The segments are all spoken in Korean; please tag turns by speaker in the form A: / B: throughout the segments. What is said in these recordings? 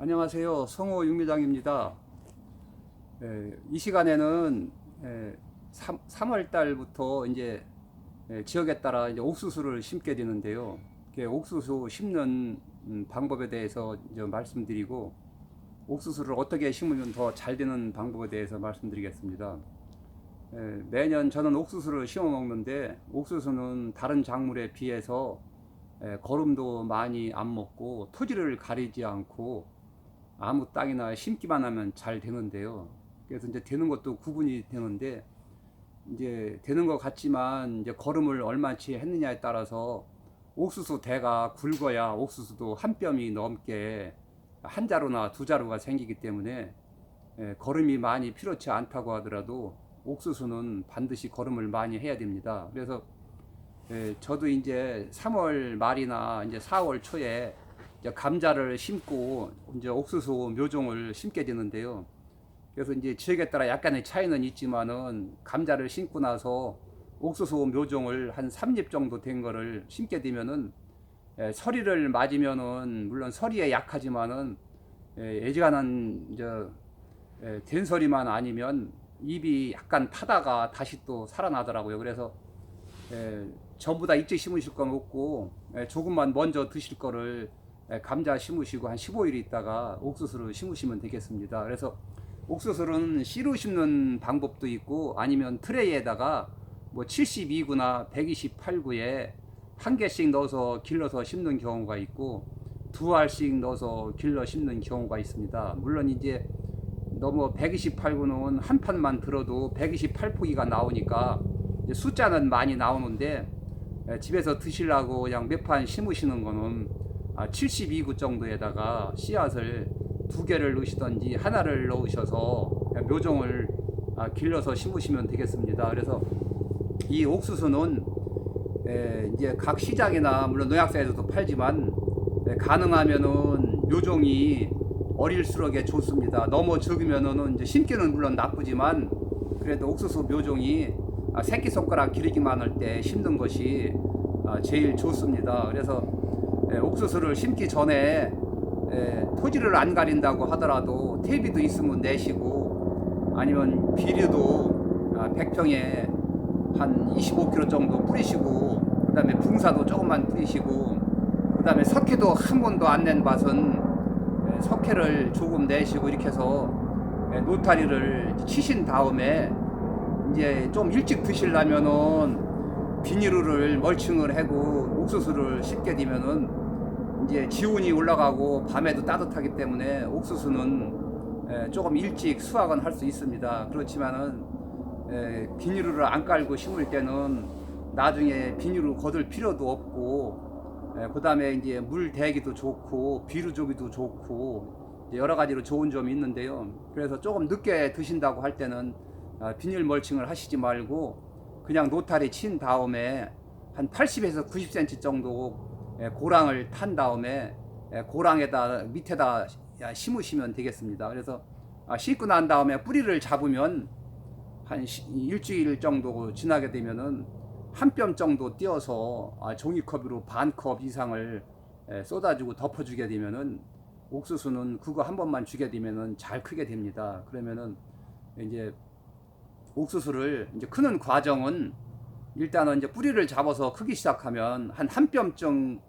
A: 안녕하세요. 성호 육미장입니다. 예, 이 시간에는 예, 3, 월 달부터 이제 예, 지역에 따라 이제 옥수수를 심게 되는데요. 옥수수 심는 음, 방법에 대해서 말씀드리고 옥수수를 어떻게 심으면 더 잘 되는 방법에 대해서 말씀드리겠습니다. 예, 매년 저는 옥수수를 심어 먹는데 옥수수는 다른 작물에 비해서 예, 거름도 많이 안 먹고 토지를 가리지 않고 아무 땅이나 심기만 하면 잘 되는데요. 그래서 이제 되는 것도 구분이 되는데 이제 되는 것 같지만 이제 거름을 얼마치 했느냐에 따라서 옥수수 대가 굵어야 옥수수도 한 뼘이 넘게 한 자루나 두 자루가 생기기 때문에 예, 거름이 많이 필요치 않다고 하더라도 옥수수는 반드시 거름을 많이 해야 됩니다. 그래서 예, 저도 이제 3월 말이나 이제 4월 초에 이제 감자를 심고 이제 옥수수 묘종을 심게 되는데요. 그래서 이제 지역에 따라 약간의 차이는 있지만은 감자를 심고 나서 옥수수 묘종을 한 3립 정도 된 거를 심게 되면은 예, 서리를 맞으면은 물론 서리에 약하지만은 예, 예지간한 이제 예, 된 서리만 아니면 입이 약간 타다가 다시 또 살아나더라고요. 그래서 예, 전부 다 일찍 심으실 건 없고 예, 조금만 먼저 드실 거를 예, 감자 심으시고 한 15일 있다가 옥수수를 심으시면 되겠습니다. 그래서 옥수수는 씨로 심는 방법도 있고 아니면 트레이에다가 뭐 72구나 128구에 한 개씩 넣어서 길러서 심는 경우가 있고 두 알씩 넣어서 길러 심는 경우가 있습니다. 물론 이제 너무 128구는 한 판만 들어도 128포기가 나오니까 숫자는 많이 나오는데 예, 집에서 드시려고 그냥 몇 판 심으시는 거는 72구 정도에다가 씨앗을 두 개를 넣으시던지 하나를 넣으셔서 묘종을 아, 길러서 심으시면 되겠습니다. 그래서 이 옥수수는 에, 이제 각 시장이나 물론 농약사에서도 팔지만 에, 가능하면은 묘종이 어릴수록에 좋습니다. 너무 적으면은 이제 심기는 물론 나쁘지만 그래도 옥수수 묘종이 아, 새끼 손가락 기르기만 할 때 심는 것이 아, 제일 좋습니다. 그래서 에, 옥수수를 심기 전에 에, 토지를 안 가린다고 하더라도 퇴비도 있으면 내시고 아니면 비료도 아, 100평에 한 25kg 정도 뿌리시고 그 다음에 붕사도 조금만 뿌리시고 그 다음에 석회도 한 번도 안 낸 밭은 에, 석회를 조금 내시고 이렇게 해서 에, 노타리를 치신 다음에 이제 좀 일찍 드시려면은 비닐을 멀칭을 하고 옥수수를 심게 되면은 이제 기온이 올라가고 밤에도 따뜻하기 때문에 옥수수는 에, 조금 일찍 수확은 할 수 있습니다. 그렇지만은 에, 비닐을 안 깔고 심을 때는 나중에 비닐을 걷을 필요도 없고 그 다음에 이제 물 대기도 좋고 비료 주기도 좋고 여러 가지로 좋은 점이 있는데요. 그래서 조금 늦게 드신다고 할 때는 아, 비닐 멀칭을 하시지 말고 그냥 노타리 친 다음에 한 80에서 90cm 정도 예, 고랑을 탄 다음에 예, 고랑에다 밑에다 심으시면 되겠습니다. 그래서 아, 심고 난 다음에 뿌리를 잡으면 한 시- 일주일 정도 지나게 되면은 한 뼘 정도 띄어서 아, 종이컵으로 반 컵 이상을 예, 쏟아주고 덮어주게 되면은 옥수수는 그거 한 번만 주게 되면은 잘 크게 됩니다. 그러면은 이제 옥수수를 이제 크는 과정은 일단은 이제 뿌리를 잡아서 크기 시작하면 한 한 뼘쯤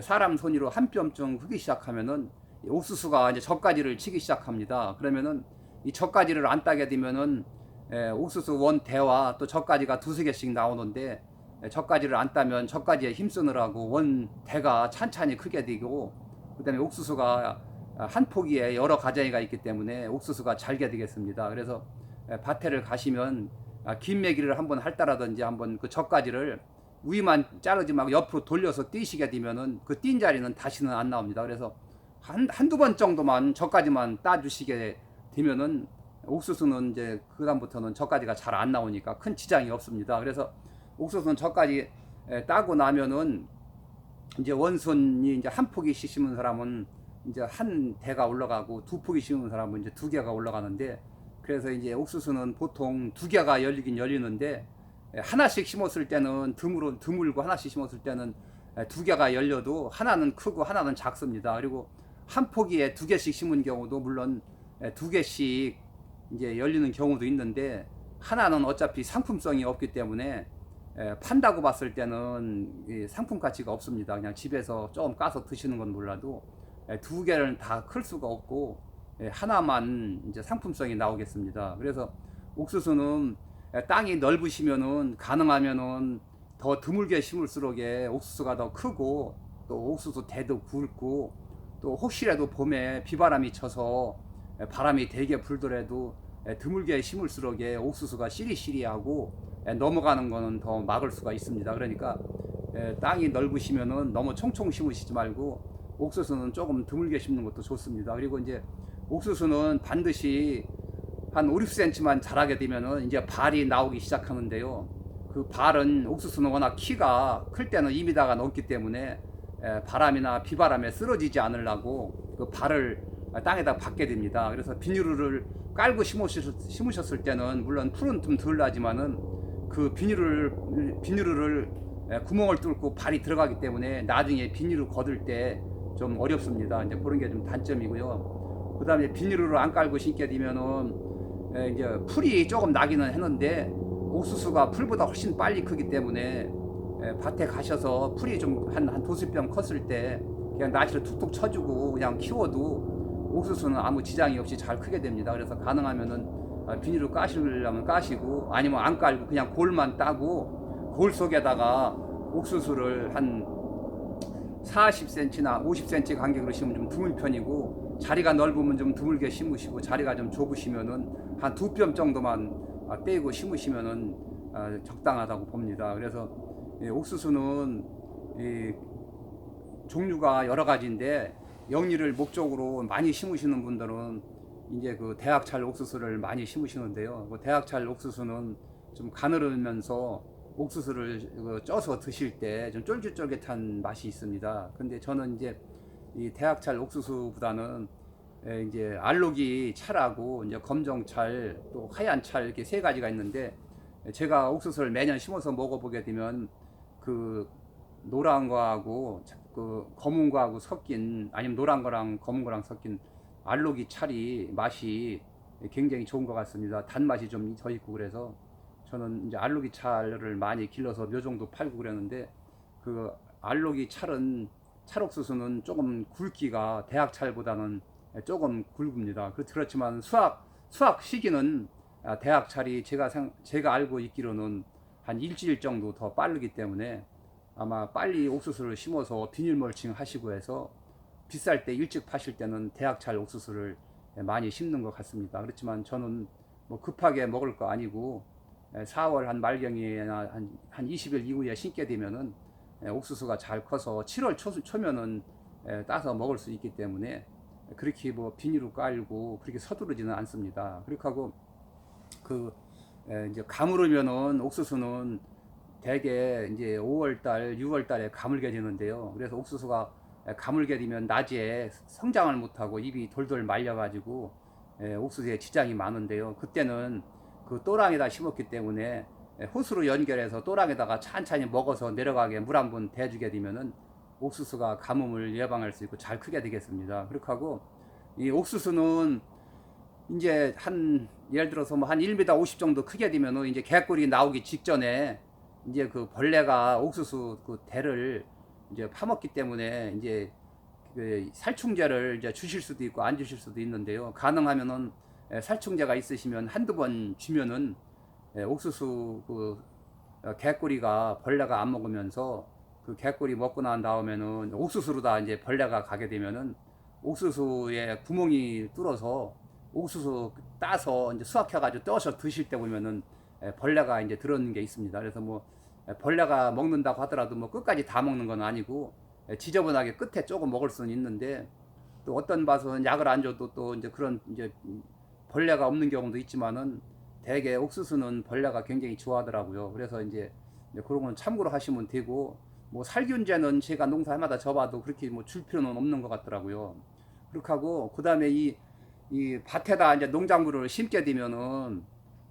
A: 사람 손으로 한 뼘쯤 크기 시작하면은 이 옥수수가 이제 젖가지를 치기 시작합니다. 그러면은 이 젖가지를 안 따게 되면은 에, 옥수수 원 대와 또 젖가지가 두세 개씩 나오는데 에, 젖가지를 안 따면 젖가지에 힘쓰느라고 원 대가 찬찬히 크게 되고 그다음에 옥수수가 한 포기에 여러 가지가 있기 때문에 옥수수가 잘게 되겠습니다. 그래서 에, 밭에를 가시면 아, 긴 매기를 한번 할따라든지 한번 그 젖가지를 위만 자르지 말고 옆으로 돌려서 띄시게 되면은 그띈 자리는 다시는 안 나옵니다. 그래서 한, 한두 번 정도만 젖가지만 따주시게 되면은 옥수수는 이제 그다음부터는 젖가지가 잘 안 나오니까 큰 지장이 없습니다. 그래서 옥수수는 젖가지 에, 따고 나면은 이제 원순이 이제 한 포기씩 심은 사람은 이제 한 대가 올라가고 두 포기 심은 사람은 이제 두 개가 올라가는데 그래서 이제 옥수수는 보통 두 개가 열리긴 열리는데 에, 하나씩 심었을 때는 드물어 드물고 하나씩 심었을 때는 에, 두 개가 열려도 하나는 크고 하나는 작습니다. 그리고 한 포기에 두 개씩 심은 경우도 물론 에, 두 개씩 이제 열리는 경우도 있는데 하나는 어차피 상품성이 없기 때문에 에, 판다고 봤을 때는 이 상품 가치가 없습니다. 그냥 집에서 조금 까서 드시는 건 몰라도 에, 두 개는 다 클 수가 없고 에, 하나만 이제 상품성이 나오겠습니다. 그래서 옥수수는 에, 땅이 넓으시면은 가능하면은 더 드물게 심을수록에 옥수수가 더 크고 또 옥수수 대도 굵고 또 혹시라도 봄에 비바람이 쳐서 에, 바람이 되게 불더라도 에, 드물게 심을수록에 옥수수가 시리시리하고 에, 넘어가는 거는 더 막을 수가 있습니다. 그러니까 에, 땅이 넓으시면은 너무 총총 심으시지 말고 옥수수는 조금 드물게 심는 것도 좋습니다. 그리고 이제 옥수수는 반드시 한 5, 6cm만 자라게 되면은 이제 발이 나오기 시작하는데요. 그 발은 옥수수는 워낙 키가 클 때는 2m가 넘기 때문에 에, 바람이나 비바람에 쓰러지지 않으려고 그 발을 땅에다 박게 됩니다. 그래서 비닐을 깔고 심으셨, 심으셨을 때는 물론 풀은 좀 덜 나지만은 그 비닐을 비닐을 에, 구멍을 뚫고 발이 들어가기 때문에 나중에 비닐을 거둘 때좀 어렵습니다. 이제 그런 게 좀 단점이고요. 그다음에 비닐을 안 깔고 심게 되면은 에, 이제 풀이 조금 나기는 했는데 옥수수가 풀보다 훨씬 빨리 크기 때문에 에, 밭에 가셔서 풀이 좀 한한 도수병 컸을 때 그냥 나시를 툭툭 쳐주고 그냥 키워도 옥수수는 아무 지장이 없이 잘 크게 됩니다. 그래서 가능하면은 아, 비닐을 까시려면 까시고 아니면 안 깔고 그냥 골만 따고 골 속에다가 옥수수를 한 40cm나 50cm 간격으로 심으면 좀 드물 편이고 자리가 넓으면 좀 드물게 심으시고 자리가 좀 좁으시면은 한 두 뼘 정도만 아, 떼고 심으시면은 아, 적당하다고 봅니다. 그래서 이 옥수수는 이 종류가 여러 가지인데 영리를 목적으로 많이 심으시는 분들은 이제 그 대학찰 옥수수를 많이 심으시는데요. 그 대학찰 옥수수는 좀 가늘으면서 옥수수를 그 쪄서 드실 때 좀 쫄깃쫄깃한 맛이 있습니다. 근데 저는 이제 이 대학찰 옥수수보다는 에, 이제 알록이 찰하고 이제 검정찰 또 하얀 찰 이렇게 세 가지가 있는데 제가 옥수수를 매년 심어서 먹어보게 되면 그 노란 거하고 그 검은 거하고 섞인 아니면 노란 거랑 검은 거랑 섞인 알록이 찰이 맛이 굉장히 좋은 것 같습니다. 단맛이 좀 더 있고 그래서 저는 이제 알록이 찰을 많이 길러서 묘종도 팔고 그랬는데 그 알록이 찰은 찰옥수수는 조금 굵기가 대학 찰보다는 조금 굵습니다. 그- 그렇지만 수확 수확 시기는 아, 대학 찰이 제가 생, 제가 알고 있기로는 한 일주일 정도 더 빠르기 때문에 아마 빨리 옥수수를 심어서 비닐 멀칭 하시고 해서 비쌀 때 일찍 파실 때는 대학 찰 옥수수를 많이 심는 것 같습니다. 그렇지만 저는 뭐 급하게 먹을 거 아니고 4월 한 말경이나 한, 한 20일 이후에 심게 되면은 에, 옥수수가 잘 커서 7월 초, 초면은 에, 따서 먹을 수 있기 때문에 그렇게 뭐 비닐로 깔고 그렇게 서두르지는 않습니다. 그렇게 하고 그 에, 이제 가물으면은 옥수수는 대개 이제 5월 달, 6월 달에 가물게 되는데요. 그래서 옥수수가 에, 가물게 되면 낮에 성장을 못하고 입이 돌돌 말려가지고 에, 옥수수에 지장이 많은데요. 그때는 그 또랑에다 심었기 때문에 에, 호수로 연결해서 또랑에다가 찬찬히 먹어서 내려가게 물 한 번 대주게 되면은 옥수수가 가뭄을 예방할 수 있고 잘 크게 되겠습니다. 그렇게 하고 이 옥수수는 이제 한 예를 들어서 뭐 한 1m 50 정도 크게 되면은 이제 개꿀이 나오기 직전에 이제 그 벌레가 옥수수 그 대를 이제 파먹기 때문에 이제 그 살충제를 이제 주실 수도 있고 안 주실 수도 있는데요. 가능하면은 에, 살충제가 있으시면 한두 번 주면은 에, 옥수수 그 어, 개꼬리가 벌레가 안 먹으면서 그 개꼬리 먹고 난 다음에는 옥수수로 다 이제 벌레가 가게 되면은 옥수수에 구멍이 뚫어서 옥수수 따서 이제 수확해가지고 떠서 드실 때 보면은 에, 벌레가 이제 들어오는 게 있습니다. 그래서 뭐 에, 벌레가 먹는다고 하더라도 뭐 끝까지 다 먹는 건 아니고 에, 지저분하게 끝에 조금 먹을 수는 있는데 또 어떤 밭은 약을 안 줘도 또 이제 그런 이제 벌레가 없는 경우도 있지만은 대개 옥수수는 벌레가 굉장히 좋아하더라고요. 그래서 이제 그런 건 참고로 하시면 되고 뭐 살균제는 제가 농사마다 접어도 그렇게 뭐 줄 필요는 없는 것 같더라고요. 그렇게 하고 그 다음에 이, 이 밭에다 이제 농작물을 심게 되면은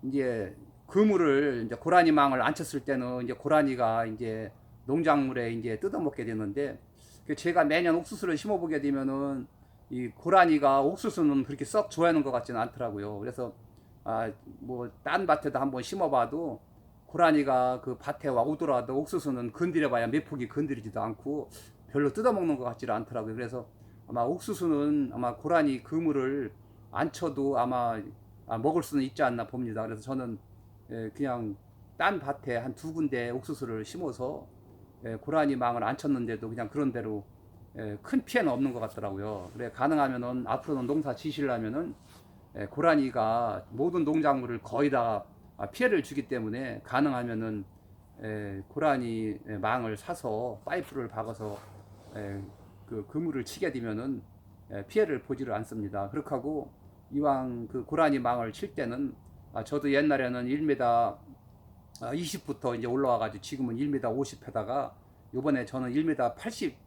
A: 이제 그물을 이제 고라니망을 안 쳤을 때는 이제 고라니가 이제 농작물에 이제 뜯어먹게 되는데 그 제가 매년 옥수수를 심어보게 되면은 이 고라니가 옥수수는 그렇게 썩 좋아하는 것 같지는 않더라고요. 그래서 아 뭐 딴 밭에도 한번 심어봐도 고라니가 그 밭에 와 오더라도 옥수수는 건드려봐야 몇 폭이 건드리지도 않고 별로 뜯어먹는 것 같지를 않더라고요. 그래서 아마 옥수수는 아마 고라니 그물을 안 쳐도 아마 아, 먹을 수는 있지 않나 봅니다. 그래서 저는 예, 그냥 딴 밭에 한 두 군데 옥수수를 심어서 예, 고라니 망을 안 쳤는데도 그냥 그런 대로 예, 큰 피해는 없는 것 같더라고요. 그래 가능하면은 앞으로는 농사 지시려면은 예, 고라니가 모든 농작물을 거의 다 아, 피해를 주기 때문에 가능하면은 예, 고라니 예, 망을 사서 파이프를 박아서 예, 그 그물을 치게 되면은 예, 피해를 보지를 않습니다. 그렇게 하고 이왕 그 고라니 망을 칠 때는 아, 저도 옛날에는 1m 20부터 이제 올라와가지고 지금은 1m 50에다가 요번에 저는 1m 80 예,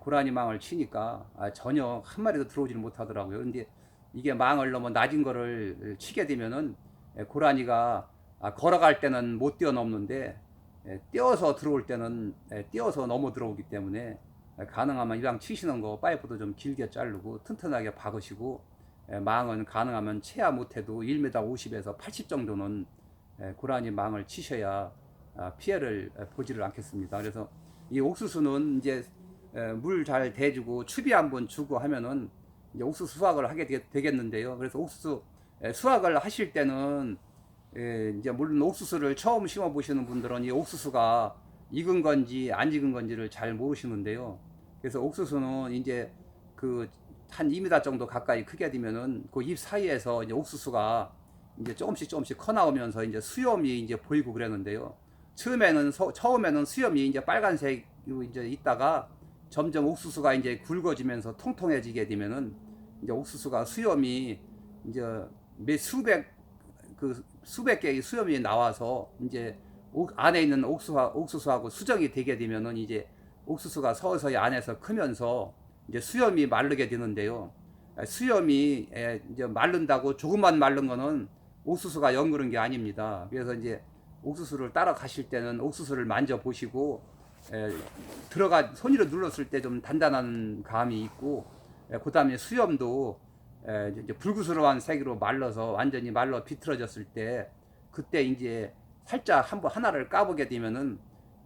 A: 고라니 망을 치니까 아, 전혀 한 마리도 들어오지를 못하더라고요. 근데 이게 망을 너무 낮은 거를 치게 되면은 예, 고라니가 아, 걸어갈 때는 못 뛰어넘는데 예, 뛰어서 들어올 때는 예, 뛰어서 넘어 들어오기 때문에 예, 가능하면 이왕 치시는 거 파이프도 좀 길게 자르고 튼튼하게 박으시고 예, 망은 가능하면 채야 못해도 1m 50에서 80 정도는 예, 고라니 망을 치셔야 아, 피해를 예, 보지를 않겠습니다. 그래서 이 옥수수는 이제 물 잘 대주고 추비 한번 주고 하면은 이제 옥수수 수확을 하게 되, 겠 는데요 그래서 옥수수 예, 수확을 하실 때는 예, 이제 물론 옥수수를 처음 심어 보시는 분들은 이 옥수수가 익은 건지 안 익은 건지를 잘 모르시는데요. 그래서 옥수수는 이제 그 한 2m 정도 가까이 크게 되면은 그 잎 사이에서 이제 옥수수가 이제 조금씩 조금씩 커 나오면서 이제 수염이 이제 보이고 그랬는데요. 처음에는 서- 처음에는 수염이 이제 빨간색으로 이제 있다가 점점 옥수수가 이제 굵어지면서 통통해지게 되면은 이제 옥수수가 수염이 이제 몇 수백 그 수백 개의 수염이 나와서 이제 옥- 안에 있는 옥수수 옥수수하고 수정이 되게 되면은 이제 옥수수가 서서히 안에서 크면서 이제 수염이 마르게 되는데요. 수염이 에, 이제 마른다고 조금만 마른 거는 옥수수가 연 그런 게 아닙니다. 그래서 이제 옥수수를 따라 가실 때는 옥수수를 만져 보시고 들어가 손으로 눌렀을 때 좀 단단한 감이 있고 에, 그다음에 수염도 에, 이제 불구스러운 색으로 말라서 완전히 말라 비틀어졌을 때 그때 이제 살짝 한번 하나를 까보게 되면은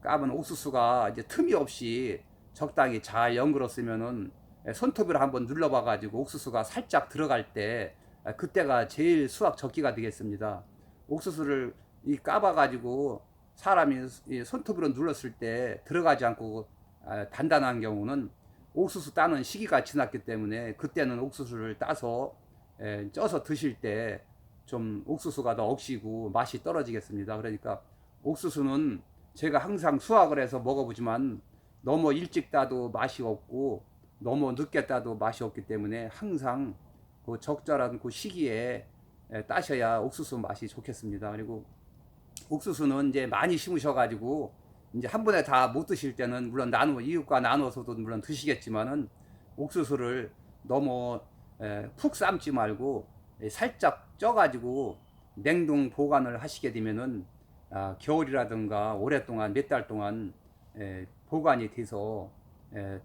A: 까본 옥수수가 이제 틈이 없이 적당히 잘 연그렀으면은 에, 손톱으로 한번 눌러봐 가지고 옥수수가 살짝 들어갈 때 아, 그때가 제일 수확 적기가 되겠습니다. 옥수수를 이 까봐 가지고 사람이 이 손톱으로 눌렀을 때 들어가지 않고 아, 단단한 경우는 옥수수 따는 시기가 지났기 때문에 그때는 옥수수를 따서 에, 쪄서 드실 때 좀 옥수수가 더 억시고 맛이 떨어지겠습니다. 그러니까 옥수수는 제가 항상 수확을 해서 먹어보지만 너무 일찍 따도 맛이 없고 너무 늦게 따도 맛이 없기 때문에 항상 그 적절한 그 시기에 에, 따셔야 옥수수 맛이 좋겠습니다. 그리고 옥수수는 이제 많이 심으셔가지고 이제 한 번에 다 못 드실 때는 물론 나누어 이웃과 나누어서도 물론 드시겠지만은 옥수수를 너무 에, 푹 삶지 말고 에, 살짝 쪄가지고 냉동 보관을 하시게 되면은 아, 겨울이라든가 오랫동안 몇 달 동안 에, 보관이 돼서 에,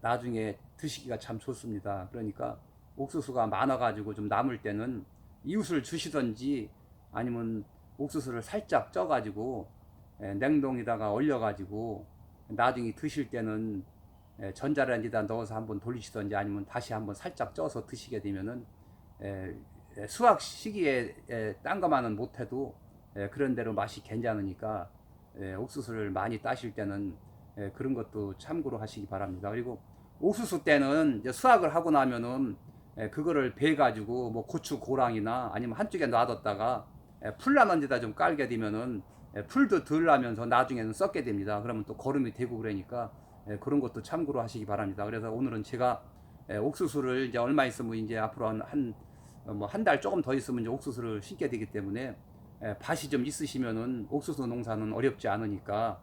A: 나중에 드시기가 참 좋습니다. 그러니까 옥수수가 많아가지고 좀 남을 때는 이웃을 주시던지 아니면 옥수수를 살짝 쪄가지고 에, 냉동에다가 얼려가지고 나중에 드실 때는 에, 전자레인지에다 넣어서 한번 돌리시던지 아니면 다시 한번 살짝 쪄서 드시게 되면은 에, 에, 수확 시기에 에, 딴 것만은 못해도 에, 그런 대로 맛이 괜찮으니까 에, 옥수수를 많이 따실 때는 에, 그런 것도 참고로 하시기 바랍니다. 그리고 옥수수 때는 수확을 하고 나면은 에, 그거를 배 가지고 뭐 고추 고랑이나 아니면 한쪽에 놔뒀다가 에, 풀 나는 데다 좀 깔게 되면은 에, 풀도 덜 나면서 나중에는 썩게 됩니다. 그러면 또 거름이 되고 그러니까 에, 그런 것도 참고로 하시기 바랍니다. 그래서 오늘은 제가 에, 옥수수를 이제 얼마 있으면 이제 앞으로 한 뭐 한 달 조금 더 있으면 이제 옥수수를 심게 되기 때문에 에, 밭이 좀 있으시면은 옥수수 농사는 어렵지 않으니까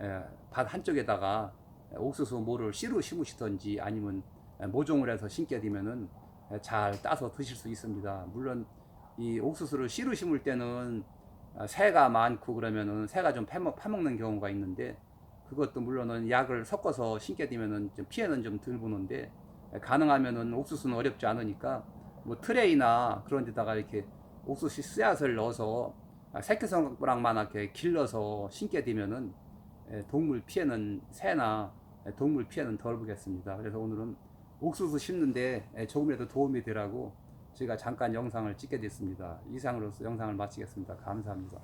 A: 에, 밭 한쪽에다가 옥수수 모를 씨로 심으시던지 아니면 에, 모종을 해서 심게 되면은 에, 잘 따서 드실 수 있습니다. 물론 이 옥수수를 씨로 심을 때는 아, 새가 많고 그러면은 새가 좀 파먹, 파먹는 경우가 있는데 그것도 물론은 약을 섞어서 심게 되면은 좀 피해는 좀 덜 보는데 가능하면은 옥수수는 어렵지 않으니까 뭐 트레이나 그런 데다가 이렇게 옥수수 씨앗을 넣어서 새끼손가락만 이렇게 길러서 심게 되면은 예, 동물 피해는 새나 예, 동물 피해는 덜 보겠습니다. 그래서 오늘은 옥수수 심는데 예, 조금이라도 도움이 되라고 제가 잠깐 영상을 찍게 됐습니다. 이상으로서 영상을 마치겠습니다. 감사합니다.